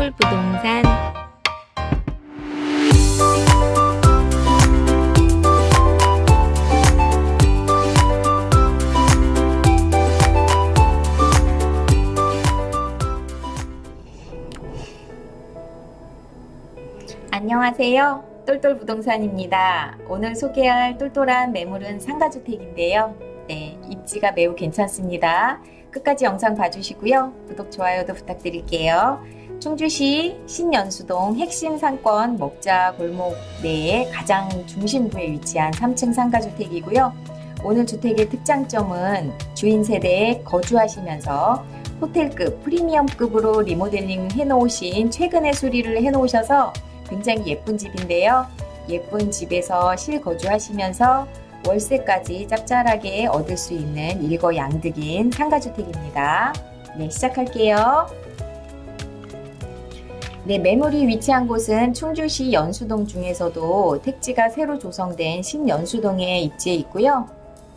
똘똘 부동산 안녕하세요. 똘똘 부동산입니다. 오늘 소개할 똘똘한 매물은 상가주택인데요. 네, 입지가 매우 괜찮습니다. 끝까지 영상 봐주시고요. 구독, 좋아요도 부탁드릴게요. 충주시 신연수동 핵심 상권 먹자 골목 내에 가장 중심부에 위치한 3층 상가주택이고요. 오늘 주택의 특장점은 주인 세대에 거주하시면서 호텔급, 프리미엄급으로 리모델링 해놓으신 최근에 수리를 해놓으셔서 굉장히 예쁜 집인데요. 예쁜 집에서 실거주하시면서 월세까지 짭짤하게 얻을 수 있는 일거양득인 상가주택입니다. 네, 시작할게요. 네, 매물이 위치한 곳은 충주시 연수동 중에서도 택지가 새로 조성된 신연수동에 입지해 있고요.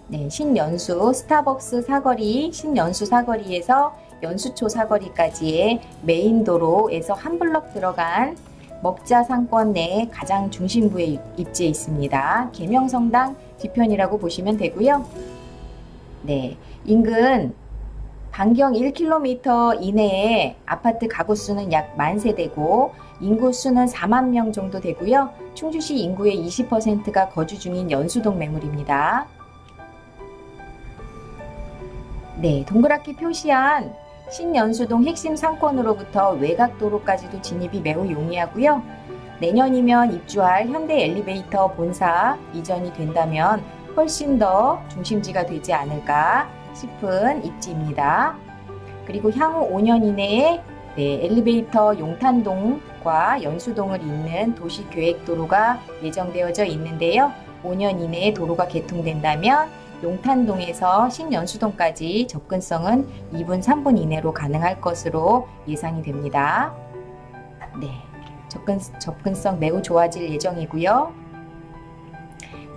네, 신연수 스타벅스 사거리, 신연수 사거리에서 연수초 사거리까지의 메인 도로에서 한 블럭 들어간 먹자 상권 내 가장 중심부에 입지해 있습니다. 계명성당 뒤편이라고 보시면 되고요. 네, 인근 반경 1km 이내에 아파트 가구 수는 약 만 세대고 인구 수는 4만 명 정도 되고요. 충주시 인구의 20%가 거주 중인 연수동 매물입니다. 네, 동그랗게 표시한 신연수동 핵심 상권으로부터 외곽도로까지도 진입이 매우 용이하고요. 내년이면 입주할 현대 엘리베이터 본사 이전이 된다면 훨씬 더 중심지가 되지 않을까 싶은 입지입니다. 그리고 향후 5년 이내에 네, 엘리베이터 용탄동과 연수동을 잇는 도시계획도로가 예정되어져 있는데요. 5년 이내에 도로가 개통된다면 용탄동에서 신연수동까지 접근성은 2분, 3분 이내로 가능할 것으로 예상이 됩니다. 네, 접근, 접근성 매우 좋아질 예정이고요.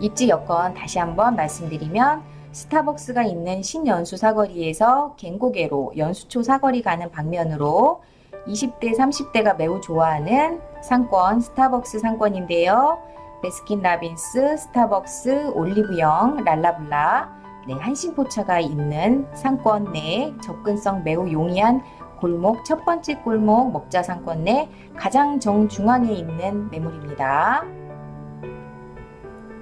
입지 여건 다시 한번 말씀드리면 스타벅스가 있는 신연수 사거리에서 갱고개로 연수초 사거리 가는 방면으로 20대, 30대가 매우 좋아하는 상권, 스타벅스 상권인데요. 베스킨 라빈스, 스타벅스, 올리브영, 랄라블라, 네, 한신포차가 있는 상권 내 접근성 매우 용이한 골목 첫 번째 골목 먹자 상권 내 가장 정중앙에 있는 매물입니다.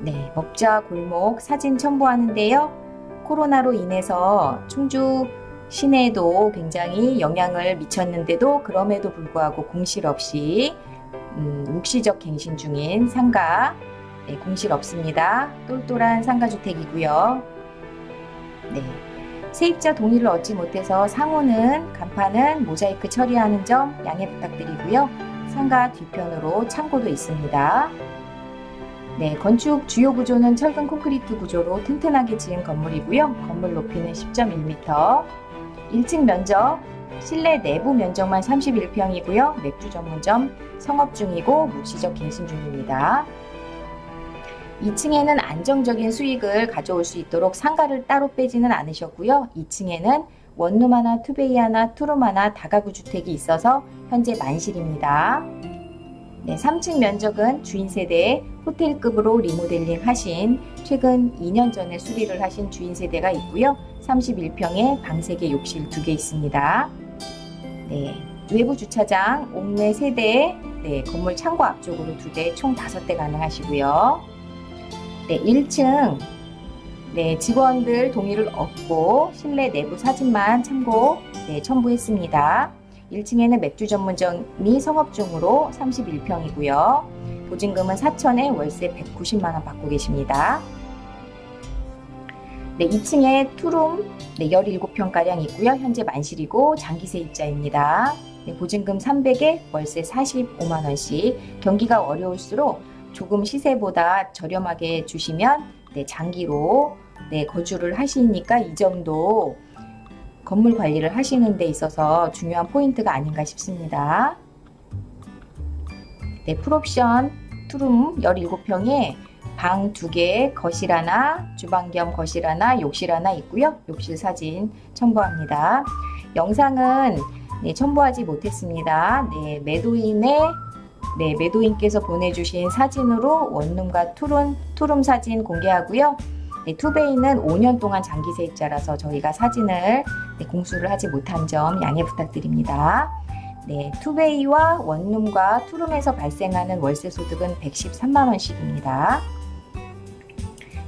네, 먹자 골목 사진 첨부하는데요. 코로나로 인해서 충주 시내에도 굉장히 영향을 미쳤는데도 그럼에도 불구하고 공실 없이 음, 묵시적 갱신 중인 상가 네, 공실 없습니다. 똘똘한 상가주택이고요. 네, 세입자 동의를 얻지 못해서 상호는 간판은 모자이크 처리하는 점 양해 부탁드리고요. 상가 뒤편으로 창고도 있습니다. 네, 건축 주요 구조는 철근 콘크리트 구조로 튼튼하게 지은 건물이고요. 건물 높이는 10.1m. 1층 면적 실내 내부 면적만 31평이고요. 맥주 전문점 성업 중이고 묵시적 갱신 중입니다. 2층에는 안정적인 수익을 가져올 수 있도록 상가를 따로 빼지는 않으셨고요. 2층에는 원룸 하나, 투베이 하나, 투룸 하나 다가구 주택이 있어서 현재 만실입니다. 네, 3층 면적은 주인 세대에 호텔급으로 리모델링 하신 최근 2년 전에 수리를 하신 주인 세대가 있고요. 31평에 방 3개, 욕실 2개 있습니다. 네, 외부 주차장, 옥내 3대, 네, 건물 창고 앞쪽으로 2대, 총 5대 가능하시고요. 네, 1층 네, 직원들 동의를 얻고 실내 내부 사진만 참고 네, 첨부했습니다. 1층에는 맥주 전문점이 성업 중으로 31평이고요. 보증금은 4천에 월세 190만 원 받고 계십니다. 네, 2층에 투룸 네, 17평가량 있고요. 현재 만실이고 장기 세 입자입니다. 네, 보증금 300에 월세 45만 원씩 경기가 어려울수록 조금 시세보다 저렴하게 주시면 네, 장기로 네, 거주를 하시니까 이 점도 건물 관리를 하시는 데 있어서 중요한 포인트가 아닌가 싶습니다. 네, 풀옵션 투룸 17평에 방 2개, 거실 하나, 주방 겸 거실 하나, 욕실 하나 있고요. 욕실 사진 첨부합니다. 영상은 네, 첨부하지 못했습니다. 네, 매도인의 네, 매도인께서 보내주신 사진으로 원룸과 투룸, 투룸 사진 공개하고요. 네, 투베이는 5년 동안 장기 세입자라서 저희가 사진을 네, 공수를 하지 못한 점 양해 부탁드립니다. 네, 투베이와 원룸과 투룸에서 발생하는 월세 소득은 113만 원씩입니다.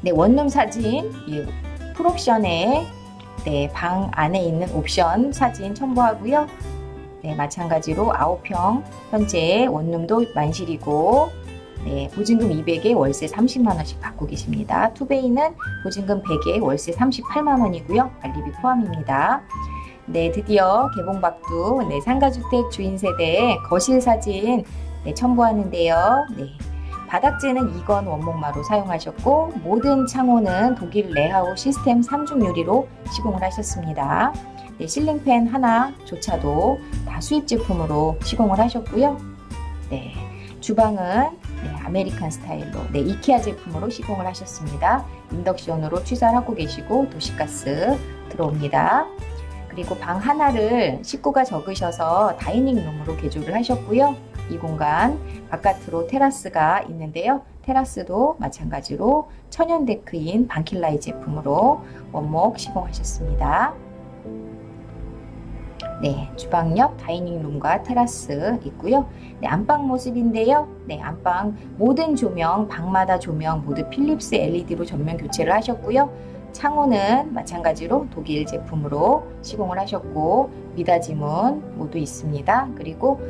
네, 원룸 사진 예, 풀옵션에 네, 방 안에 있는 옵션 사진 첨부하고요. 네, 마찬가지로 9평 현재 원룸도 만실이고 네, 보증금 200에 월세 30만 원씩 받고 계십니다. 투베이는 보증금 100에 월세 38만 원이고요. 관리비 포함입니다. 네, 드디어 개봉박두 네, 상가주택 주인 세대 거실 사진 네, 첨부하는데요. 네, 바닥재는 이건 원목마로 사용하셨고 모든 창호는 독일 레하우 시스템 3중 유리로 시공을 하셨습니다. 네, 실링팬 하나조차도 다 수입 제품으로 시공을 하셨고요. 네, 주방은 네, 아메리칸 스타일로 네, 이케아 제품으로 시공을 하셨습니다. 인덕션으로 취사를 하고 계시고 도시가스 들어옵니다. 그리고 방 하나를 식구가 적으셔서 다이닝 룸으로 개조를 하셨고요. 이 공간 바깥으로 테라스가 있는데요. 테라스도 마찬가지로 천연 데크인 반킬라이 제품으로 원목 시공하셨습니다. 네, 주방 옆 다이닝 룸과 테라스 있고요. 네, 안방 모습인데요. 네, 안방 모든 조명, 방마다 조명 모두 필립스 LED로 전면 교체를 하셨고요. 창호는 마찬가지로 독일 제품으로 시공을 하셨고 미닫이문 모두 있습니다. 그리고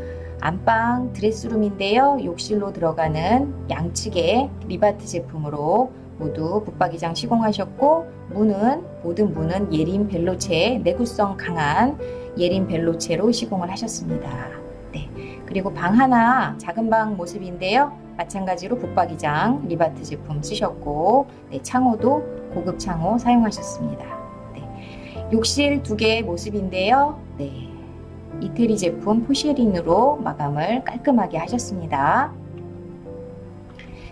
안방 드레스룸인데요. 욕실로 들어가는 양측에 리바트 제품으로 모두 붙박이장 시공하셨고 문은 모든 문은 예린 벨로체 내구성 강한 예린 벨로체로 시공을 하셨습니다. 네. 그리고 방 하나 작은 방 모습인데요. 마찬가지로 붙박이장 리바트 제품 쓰셨고 네, 창호도 고급 창호 사용하셨습니다. 네. 욕실 두 개의 모습인데요. 네. 이태리 제품 포시에린으로 마감을 깔끔하게 하셨습니다.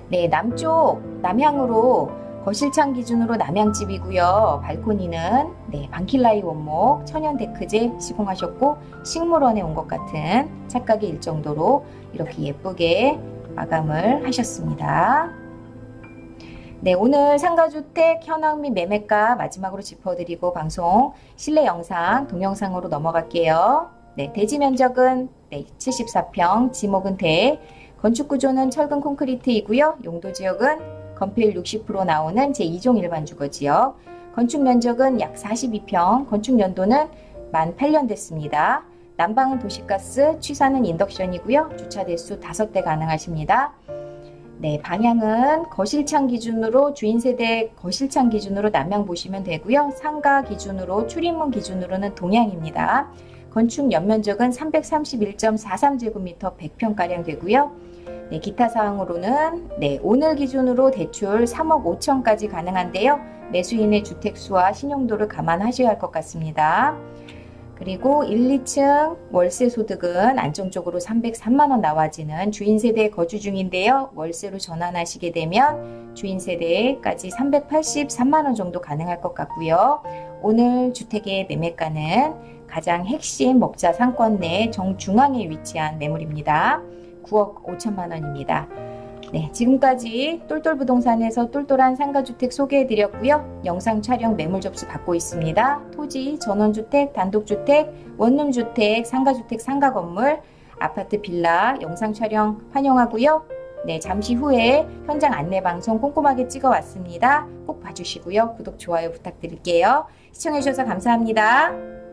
네, 남쪽 남향으로 거실창 기준으로 남향집이고요. 발코니는 네, 방킬라이 원목 천연 데크제 시공하셨고 식물원에 온 것 같은 착각이 일 정도로 이렇게 예쁘게 마감을 하셨습니다. 네, 오늘 상가주택 현황 및 매매가 마지막으로 짚어드리고 방송 실내 영상 동영상으로 넘어갈게요. 네, 대지 면적은 네, 74평, 지목은 대, 건축 구조는 철근 콘크리트이고요. 용도 지역은 건폐율 60% 나오는 제2종 일반 주거 지역. 건축 면적은 약 42평, 건축 연도는 만 8년 됐습니다. 난방은 도시가스, 취사는 인덕션이고요. 주차 대수 5대 가능하십니다. 네, 방향은 거실창 기준으로 주인 세대 거실창 기준으로 남향 보시면 되고요. 상가 기준으로 출입문 기준으로는 동향입니다. 건축 연면적은 331.43제곱미터 100평가량 되고요. 네, 기타 사항으로는 네, 오늘 기준으로 대출 3억 5천까지 가능한데요. 매수인의 주택수와 신용도를 감안하셔야 할 것 같습니다. 그리고 1, 2층 월세 소득은 안정적으로 303만 원 나와지는 주인 세대 거주 중인데요. 월세로 전환하시게 되면 주인 세대까지 383만 원 정도 가능할 것 같고요. 오늘 주택의 매매가는 가장 핵심 먹자 상권 내 정중앙에 위치한 매물입니다. 9억 5천만 원입니다. 네, 지금까지 똘똘 부동산에서 똘똘한 상가주택 소개해드렸고요. 영상 촬영 매물 접수 받고 있습니다. 토지, 전원주택, 단독주택, 원룸주택, 상가주택, 상가건물, 아파트, 빌라 영상 촬영 환영하고요. 네, 잠시 후에 현장 안내 방송 꼼꼼하게 찍어 왔습니다. 꼭 봐주시고요. 구독, 좋아요 부탁드릴게요. 시청해주셔서 감사합니다.